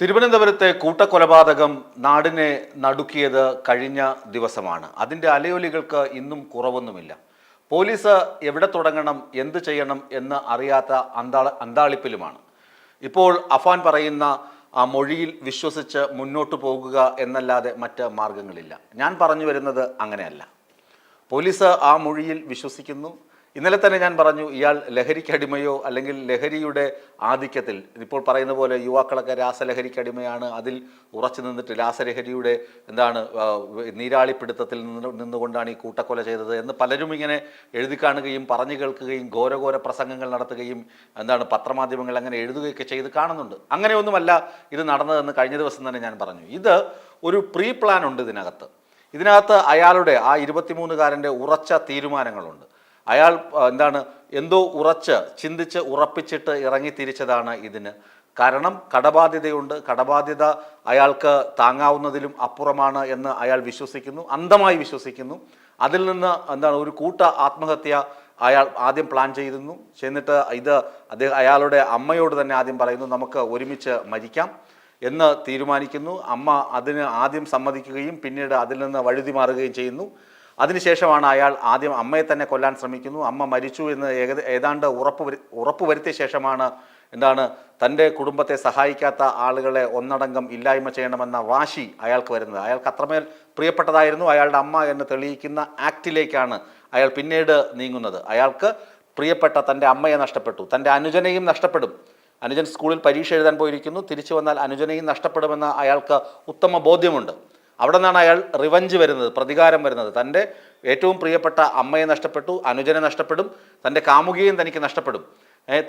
തിരുവനന്തപുരത്തെ കൂട്ടക്കൊലപാതകം നാടിനെ നടുക്കിയത് കഴിഞ്ഞ ദിവസമാണ്. അതിന്റെ അലയൊലികൾക്ക് ഇന്നും കുറവൊന്നുമില്ല. പോലീസ് എവിടെ തുടങ്ങണം എന്ത് ചെയ്യണം എന്ന് അറിയാത്ത അന്താള അന്താളിപ്പിലുമാണ്. ഇപ്പോൾ അഫാൻ പറയുന്ന ആ മൊഴിയിൽ വിശ്വസിച്ച് മുന്നോട്ട് പോകുക എന്നല്ലാതെ മറ്റ് മാർഗങ്ങളില്ല. ഞാൻ പറഞ്ഞു വരുന്നത് അങ്ങനെയല്ല. പോലീസ് ആ മൊഴിയിൽ വിശ്വസിക്കുന്നു. ഇന്നലെ തന്നെ ഞാൻ പറഞ്ഞു ഇയാൾ ലഹരിക്കടിമയോ അല്ലെങ്കിൽ ലഹരിയുടെ ആധിക്യത്തിൽ. ഇപ്പോൾ പറയുന്ന പോലെ യുവാക്കളൊക്കെ രാസലഹരിക്കടിമയാണ് അതിൽ ഉറച്ചു നിന്നിട്ട് രാസലഹരിയുടെ എന്താണ് നീരാളിപ്പിടുത്തത്തിൽ നിന്ന് നിന്നുകൊണ്ടാണ് ഈ കൂട്ടക്കൊല ചെയ്തത് എന്ന് പലരും ഇങ്ങനെ എഴുതി കാണുകയും പറഞ്ഞു കേൾക്കുകയും ഘോരഘോര പ്രസംഗങ്ങൾ നടത്തുകയും എന്താണ് പത്രമാധ്യമങ്ങൾ അങ്ങനെ എഴുതുകയൊക്കെ ചെയ്ത് കാണുന്നുണ്ട്. അങ്ങനെയൊന്നുമല്ല ഇത് നടന്നതെന്ന് കഴിഞ്ഞ ദിവസം തന്നെ ഞാൻ പറഞ്ഞു. ഇത് ഒരു പ്രീ പ്ലാൻ ഉണ്ട് ഇതിനകത്ത്. ഇതിനകത്ത് അയാളുടെ ആ ഇരുപത്തിമൂന്നുകാരന്റെ ഉറച്ച തീരുമാനങ്ങളുണ്ട്. അയാൾ എന്താണ് എന്തോ ഉറച്ച് ചിന്തിച്ച് ഉറപ്പിച്ചിട്ട് ഇറങ്ങി തിരിച്ചതാണ് ഇതിന്. കാരണം കടബാധ്യതയുണ്ട്. കടബാധ്യത അയാൾക്ക് താങ്ങാവുന്നതിലും അപ്പുറമാണ് എന്ന് അയാൾ വിശ്വസിക്കുന്നു അന്ധമായി വിശ്വസിക്കുന്നു. അതിൽ നിന്ന് എന്താണ് ഒരു കൂട്ട ആത്മഹത്യ അയാൾ ആദ്യം പ്ലാൻ ചെയ്തിരുന്നു. ചെന്നിട്ട് ഇത് അദ്ദേഹം അയാളുടെ അമ്മയോട് തന്നെ ആദ്യം പറയുന്നു നമുക്ക് ഒരുമിച്ച് മരിക്കാം എന്ന് തീരുമാനിക്കുന്നു. അമ്മ അതിന് ആദ്യം സമ്മതിക്കുകയും പിന്നീട് അതിൽ നിന്ന് വഴുതി മാറുകയും ചെയ്യുന്നു. അതിനുശേഷമാണ് അയാൾ ആദ്യം അമ്മയെ തന്നെ കൊല്ലാൻ ശ്രമിക്കുന്നു. അമ്മ മരിച്ചു എന്ന് ഏകദ ഏതാണ്ട് ഉറപ്പ് ഉറപ്പ് വരുത്തിയ ശേഷമാണ് എന്താണ് തന്റെ കുടുംബത്തെ സഹായിക്കാത്ത ആളുകളെ ഒന്നടങ്കം ഇല്ലായ്മ ചെയ്യണമെന്ന വാശി അയാൾക്ക് വരുന്നത്. അയാൾക്ക് അത്രമേൽ പ്രിയപ്പെട്ടതായിരുന്നു. അയാളുടെ അമ്മ എന്ന് തെളിയിക്കുന്ന ആക്റ്റിലേക്കാണ് അയാൾ പിന്നീട് നീങ്ങുന്നത്. അയാൾക്ക് പ്രിയപ്പെട്ട തന്റെ അമ്മയെ നഷ്ടപ്പെട്ടു. തന്റെ അനുജനെയും നഷ്ടപ്പെടും. അനുജൻ സ്കൂളിൽ പരീക്ഷ എഴുതാൻ പോയിരിക്കുന്നു. തിരിച്ചു വന്നാൽ അനുജനെയും നഷ്ടപ്പെടുമെന്ന് അയാൾക്ക് ഉത്തമ ബോധ്യമുണ്ട്. അവിടെ നിന്നാണ് അയാൾ റിവഞ്ച് വരുന്നത് പ്രതികാരം വരുന്നത്. തന്റെ ഏറ്റവും പ്രിയപ്പെട്ട അമ്മയെ നഷ്ടപ്പെട്ടു അനുജനെ നഷ്ടപ്പെടും തന്റെ കാമുകിയും തനിക്ക് നഷ്ടപ്പെടും.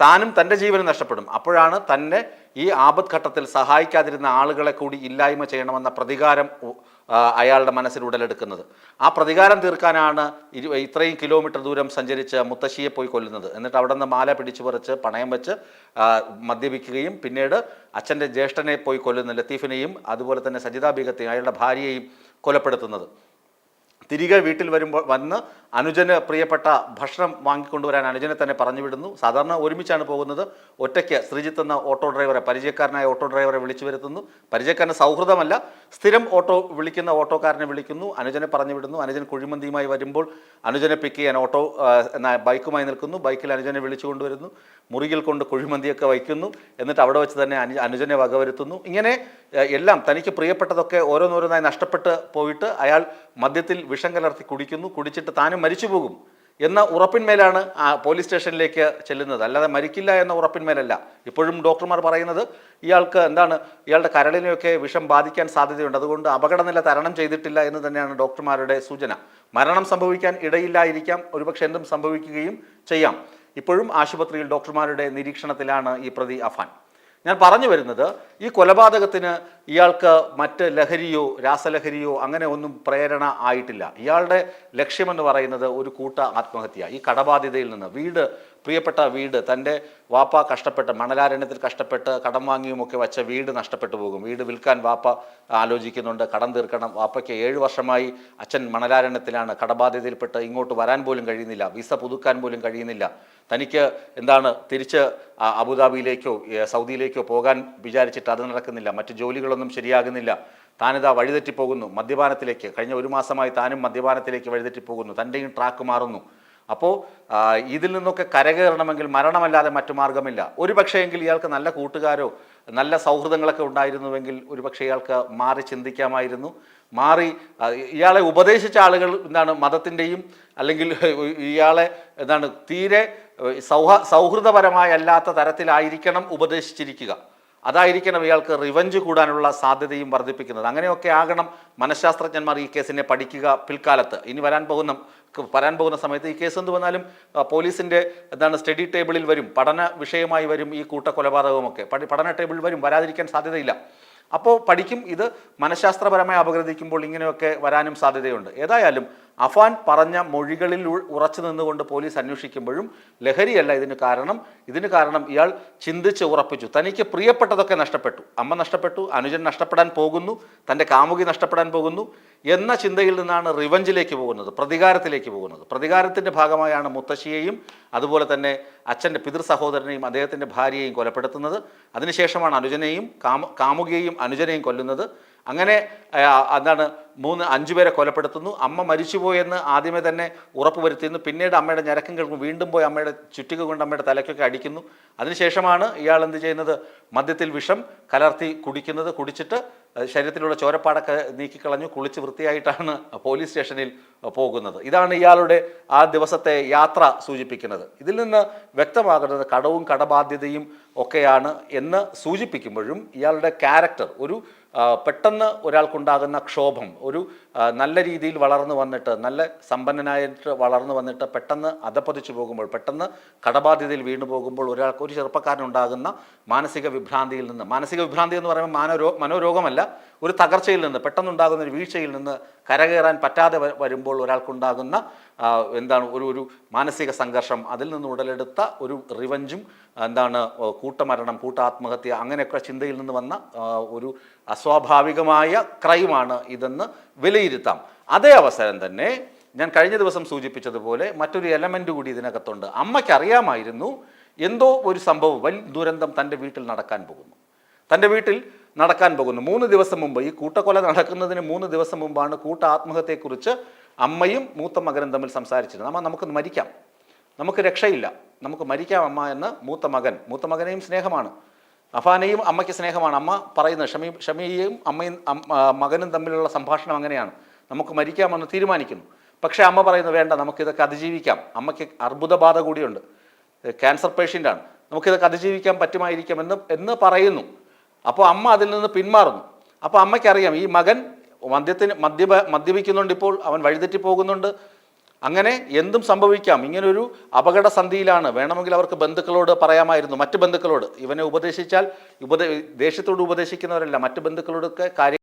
താനും തന്റെ ജീവനും നഷ്ടപ്പെടും. അപ്പോഴാണ് തന്നെ ഈ ആപത് ഘട്ടത്തിൽ സഹായിക്കാതിരുന്ന ആളുകളെ കൂടി ഇല്ലായ്മ ചെയ്യണമെന്ന പ്രതികാരം അയാളുടെ മനസ്സിൽ ഉടലെടുക്കുന്നത്. ആ പ്രതികാരം തീർക്കാനാണ് ഇത്രയും കിലോമീറ്റർ ദൂരം സഞ്ചരിച്ച് മുത്തശ്ശിയെ പോയി കൊല്ലുന്നത്. എന്നിട്ട് അവിടെ നിന്ന് മാല പിടിച്ചു പറിച്ച് പണയം വെച്ച് മദ്യപിക്കുകയും പിന്നീട് അച്ഛന്റെ ജ്യേഷ്ഠനെ പോയി കൊല്ലുന്ന ലത്തീഫിനെയും അതുപോലെ തന്നെ സജിതാ ബീഗത്തെയും അയാളുടെ ഭാര്യയെയും കൊലപ്പെടുത്തുന്നത്. തിരികെ വീട്ടിൽ വരുമ്പോൾ വന്ന് അനുജന് പ്രിയപ്പെട്ട ഭക്ഷണം വാങ്ങിക്കൊണ്ടുവരാൻ അനുജനെ തന്നെ പറഞ്ഞു വിടുന്നു സാധാരണ ഒരുമിച്ചാണ് പോകുന്നത്. ഒറ്റയ്ക്ക് ശ്രീജിത്ത് എന്ന ഓട്ടോ ഡ്രൈവറെ പരിചയക്കാരനായ ഓട്ടോ ഡ്രൈവറെ വിളിച്ചു വരുത്തുന്നു. പരിചയക്കാരന് സൗഹൃദമല്ല. സ്ഥിരം ഓട്ടോ വിളിക്കുന്ന ഓട്ടോക്കാരനെ വിളിക്കുന്നു. അനുജനെ പറഞ്ഞു വിടുന്നു അനുജൻ കുഴിമന്തിയുമായി വരുമ്പോൾ അനുജനെ പിക്ക് ചെയ്യാൻ ഓട്ടോ ബൈക്കുമായി നിൽക്കുന്നു. ബൈക്കിൽ അനുജനെ വിളിച്ചു കൊണ്ടുവരുന്നു. മുറിയിൽ കൊണ്ട് കുഴിമന്തിയൊക്കെ വയ്ക്കുന്നു. എന്നിട്ട് അവിടെ വെച്ച് തന്നെ അനു അനുജനെ വകവരുത്തുന്നു. ഇങ്ങനെ എല്ലാം തനിക്ക് പ്രിയപ്പെട്ടതൊക്കെ ഓരോന്നോരോന്നായി നഷ്ടപ്പെട്ട് പോയിട്ട് അയാൾ മദ്യത്തിൽ വിഷം കലർത്തി കുടിക്കുന്നു കുടിച്ചിട്ട് താനും മരിച്ചു പോകും എന്ന ഉറപ്പിന്മേലാണ് ആ പോലീസ് സ്റ്റേഷനിലേക്ക് ചെല്ലുന്നത്. അല്ലാതെ മരിക്കില്ല എന്ന ഉറപ്പിന്മേലല്ല. ഇപ്പോഴും ഡോക്ടർമാർ പറയുന്നത് ഇയാൾക്ക് എന്താണ് ഇയാളുടെ കരളിനെയൊക്കെ വിഷം ബാധിക്കാൻ സാധ്യതയുണ്ട്. അതുകൊണ്ട് അപകടനില തരണം ചെയ്തിട്ടില്ല എന്ന് തന്നെയാണ് ഡോക്ടർമാരുടെ സൂചന. മരണം സംഭവിക്കാൻ ഇടയില്ലായിരിക്കാം. ഒരുപക്ഷെ എന്തും സംഭവിക്കുകയും ചെയ്യാം. ഇപ്പോഴും ആശുപത്രിയിൽ ഡോക്ടർമാരുടെ നിരീക്ഷണത്തിലാണ് ഈ പ്രതി അഫാൻ. ഞാൻ പറഞ്ഞു വരുന്നത് ഈ കൊലപാതകത്തിന് ഇയാൾക്ക് മറ്റ് ലഹരിയോ രാസലഹരിയോ അങ്ങനെ ഒന്നും പ്രേരണ ആയിട്ടില്ല. ഇയാളുടെ ലക്ഷ്യമെന്ന് പറയുന്നത് ഒരു കൂട്ട ആത്മഹത്യ. ഈ കടബാധ്യതയിൽ നിന്ന് വീട് പ്രിയപ്പെട്ട വീട് തന്റെ വാപ്പ കഷ്ടപ്പെട്ട് മണലാരണ്യത്തിൽ കഷ്ടപ്പെട്ട് കടം വാങ്ങിയുമൊക്കെ വച്ച വീട് നഷ്ടപ്പെട്ടു പോകും. വീട് വിൽക്കാൻ വാപ്പ ആലോചിക്കുന്നുണ്ട്. കടം തീർക്കണം. വാപ്പയ്ക്ക് ഏഴ് വർഷമായി അച്ഛൻ മണലാരണ്യത്തിലാണ് കടബാധ്യതയിൽപ്പെട്ട് ഇങ്ങോട്ട് വരാൻ പോലും കഴിയുന്നില്ല. വിസ പുതുക്കാൻ പോലും കഴിയുന്നില്ല. തനിക്ക് എന്താണ് തിരിച്ച് അബുദാബിയിലേക്കോ സൗദിയിലേക്കോ പോകാൻ വിചാരിച്ചിട്ട് അത് നടക്കുന്നില്ല. മറ്റ് ജോലികളൊന്നും ശരിയാകുന്നില്ല. താനിതാ വഴിതെറ്റിപ്പോകുന്നു മദ്യപാനത്തിലേക്ക് കഴിഞ്ഞ ഒരു മാസമായി താനും മദ്യപാനത്തിലേക്ക് വഴിതെറ്റിപ്പോകുന്നു തന്റെയും ട്രാക്ക് മാറുന്നു. അപ്പോൾ ഇതിൽ നിന്നൊക്കെ കരകയറണമെങ്കിൽ മരണമല്ലാതെ മറ്റു മാർഗമില്ല ഒരു പക്ഷേയെങ്കിൽ ഇയാൾക്ക് നല്ല കൂട്ടുകാരോ നല്ല സൗഹൃദങ്ങളൊക്കെ ഉണ്ടായിരുന്നുവെങ്കിൽ ഒരു പക്ഷേ ഇയാൾക്ക് മാറി ചിന്തിക്കാമായിരുന്നു. മാറി ഇയാളെ ഉപദേശിച്ച ആളുകൾ എന്താണ് മതത്തിന്റെയും അല്ലെങ്കിൽ ഇയാളെ എന്താണ് തീരെ സൗഹ സൗഹൃദപരമായ അല്ലാത്ത തരത്തിലായിരിക്കണം ഉപദേശിച്ചിരിക്കുക. അതായിരിക്കണം ഇയാൾക്ക് റിവഞ്ച് കൂടാനുള്ള സാധ്യതയും വർദ്ധിപ്പിക്കുന്നത്. അങ്ങനെയൊക്കെ ആകണം മനഃശാസ്ത്രജ്ഞന്മാർ ഈ കേസിനെ പഠിക്കുക പിൽക്കാലത്ത്. ഇനി വരാൻ പോകുന്ന വരാൻ പോകുന്ന സമയത്ത് ഈ കേസ് എന്ത് വന്നാലും പോലീസിന്റെ എന്താണ് സ്റ്റഡി ടേബിളിൽ വരും. പഠന വിഷയമായി വരും ഈ കൂട്ടക്കൊലപാതകമൊക്കെ. പഠി- പഠന ടേബിളിൽ വരും. വരാതിരിക്കാൻ സാധ്യതയില്ല. അപ്പോൾ പഠിക്കും. ഇത് മനഃശാസ്ത്രപരമായി അപഗ്രഥിക്കുമ്പോൾ ഇങ്ങനെയൊക്കെ വരാനും സാധ്യതയുണ്ട്. ഏതായാലും അഫാൻ പറഞ്ഞ മൊഴികളിൽ ഉറച്ചു നിന്നുകൊണ്ട് പോലീസ് അന്വേഷിക്കുമ്പോഴും ലഹരിയല്ല ഇതിന് കാരണം. ഇതിന് കാരണം ഇയാൾ ചിന്തിച്ച് ഉറപ്പിച്ചു. തനിക്ക് പ്രിയപ്പെട്ടതൊക്കെ നഷ്ടപ്പെട്ടു. അമ്മ നഷ്ടപ്പെട്ടു അനുജൻ നഷ്ടപ്പെടാൻ പോകുന്നു തന്റെ കാമുകി നഷ്ടപ്പെടാൻ പോകുന്നു എന്ന ചിന്തയിൽ നിന്നാണ് റിവഞ്ചിലേക്ക് പോകുന്നത് പ്രതികാരത്തിലേക്ക് പോകുന്നത്. പ്രതികാരത്തിന്റെ ഭാഗമായാണ് മുത്തശ്ശിയെയും അതുപോലെ തന്നെ അച്ഛന്റെ പിതൃ സഹോദരനെയും അദ്ദേഹത്തിന്റെ ഭാര്യയെയും കൊലപ്പെടുത്തുന്നത്. അതിനുശേഷമാണ് അനുജനെയും കാമ കാമുകിയെയും അനുജനെയും കൊല്ലുന്നത്. അങ്ങനെ എന്താണ് മൂന്ന് അഞ്ചു പേരെ കൊലപ്പെടുത്തുന്നു. അമ്മ മരിച്ചുപോയെന്ന് ആദ്യമേ തന്നെ ഉറപ്പ് വരുത്തിയിരുന്നു. പിന്നീട് അമ്മയുടെ ഞരക്കം കേൾക്കും വീണ്ടും പോയി അമ്മയുടെ ചുറ്റിക കൊണ്ട് അമ്മയുടെ തലയ്ക്കൊക്കെ അടിക്കുന്നു. അതിനുശേഷമാണ് ഇയാൾ എന്ത് ചെയ്യുന്നത്? മദ്യത്തിൽ വിഷം കലർത്തി കുടിക്കുന്നത്. കുടിച്ചിട്ട് ശരീരത്തിലുള്ള ചോരപ്പാടൊക്കെ നീക്കിക്കളഞ്ഞു. കുളിച്ച് വൃത്തിയായിട്ടാണ് പോലീസ് സ്റ്റേഷനിൽ പോകുന്നത്. ഇതാണ് ഇയാളുടെ ആ ദിവസത്തെ യാത്ര സൂചിപ്പിക്കുന്നത്. ഇതിൽ നിന്ന് വ്യക്തമാകുന്നത് കടവും കടബാധ്യതയും ഒക്കെയാണ് എന്ന് സൂചിപ്പിക്കുമ്പോഴും ഇയാളുടെ ക്യാരക്ടർ ഒരു പെട്ടെന്ന് ഒരാൾക്കുണ്ടാകുന്ന ക്ഷോഭം ഒരു നല്ല രീതിയിൽ വളർന്നു വന്നിട്ട് നല്ല സമ്പന്നനായിട്ട് വളർന്നു വന്നിട്ട് പെട്ടെന്ന് അധപ്പതിച്ചു പോകുമ്പോൾ പെട്ടെന്ന് കടബാധ്യതയിൽ വീണു പോകുമ്പോൾ ഒരാൾക്ക് ഒരു ചെറുപ്പക്കാരനുണ്ടാകുന്ന മാനസിക വിഭ്രാന്തിയിൽ നിന്ന് മാനസിക വിഭ്രാന്തി എന്ന് പറയുമ്പോൾ മാനോരോ മനോരോഗമല്ല ഒരു തകർച്ചയിൽ നിന്ന് പെട്ടെന്നുണ്ടാകുന്ന ഒരു വീഴ്ചയിൽ നിന്ന് കരകയറാൻ പറ്റാതെ വരുമ്പോൾ ഒരാൾക്കുണ്ടാകുന്ന എന്താണ് ഒരു ഒരു മാനസിക സംഘർഷം അതിൽ നിന്ന് ഉടലെടുത്ത ഒരു റിവഞ്ചും എന്താണ് കൂട്ടമരണം കൂട്ടാത്മഹത്യ അങ്ങനെയൊക്കെ ചിന്തയിൽ നിന്ന് വന്ന ഒരു അസ്വാഭാവികമായ ക്രൈമാണ് ഇതെന്ന് വിലയിരുത്താം. അതേ അവസരം തന്നെ ഞാൻ കഴിഞ്ഞ ദിവസം സൂചിപ്പിച്ചതുപോലെ മറ്റൊരു എലമെന്റ് കൂടി ഇതിനകത്തുണ്ട്. അമ്മയ്ക്ക് അറിയാമായിരുന്നു എന്തോ ഒരു സംഭവം വൻ ദുരന്തം തന്റെ വീട്ടിൽ നടക്കാൻ പോകുന്നു. തന്റെ വീട്ടിൽ നടക്കാൻ പോകുന്നു. മൂന്ന് ദിവസം മുമ്പ് ഈ കൂട്ടക്കൊല നടക്കുന്നതിന് മൂന്ന് ദിവസം മുമ്പാണ് കൂട്ട ആത്മഹത്യയെക്കുറിച്ച് അമ്മയും മൂത്ത മകനും തമ്മിൽ സംസാരിച്ചിരുന്നത്. അമ്മ നമുക്ക് മരിക്കാം. നമുക്ക് രക്ഷയില്ല. നമുക്ക് മരിക്കാം അമ്മ എന്ന് മൂത്ത മകൻ. മൂത്ത മകനെയും സ്നേഹമാണ്. അഫാനെയും അമ്മയ്ക്ക് സ്നേഹമാണ്. അമ്മ പറയുന്നത് ഷമി ഷമിയെയും അമ്മയും മകനും തമ്മിലുള്ള സംഭാഷണം അങ്ങനെയാണ്. നമുക്ക് മരിക്കാമെന്ന് തീരുമാനിക്കുന്നു. പക്ഷേ അമ്മ പറയുന്നത് വേണ്ട നമുക്കിതൊക്കെ അതിജീവിക്കാം. അമ്മയ്ക്ക് അർബുദബാധ കൂടിയുണ്ട്. ക്യാൻസർ പേഷ്യന്റാണ്. നമുക്കിതൊക്കെ അതിജീവിക്കാൻ പറ്റുമായിരിക്കാം എന്ന് എന്ന് പറയുന്നു. അപ്പോൾ അമ്മ അതിൽ നിന്ന് പിന്മാറുന്നു. അപ്പോൾ അമ്മയ്ക്കറിയാം ഈ മകൻ മദ്യത്തിന് മദ്യപ മദ്യപിക്കുന്നുണ്ട് ഇപ്പോൾ. അവൻ വഴിതെറ്റി പോകുന്നുണ്ട്. അങ്ങനെ എന്തും സംഭവിക്കാം. ഇങ്ങനൊരു അപകട അപകടസന്ധിയിലാണ്. വേണമെങ്കിൽ അവർക്ക് ബന്ധുക്കളോട് പറയാമായിരുന്നു. മറ്റ് ബന്ധുക്കളോട്. ഇവനെ ഉപദേശിച്ചാൽ ഉപദേ ദേഷ്യത്തോട് ഉപദേശിക്കുന്നവരല്ല. മറ്റ് ബന്ധുക്കളോടൊക്കെ കാര്യങ്ങൾ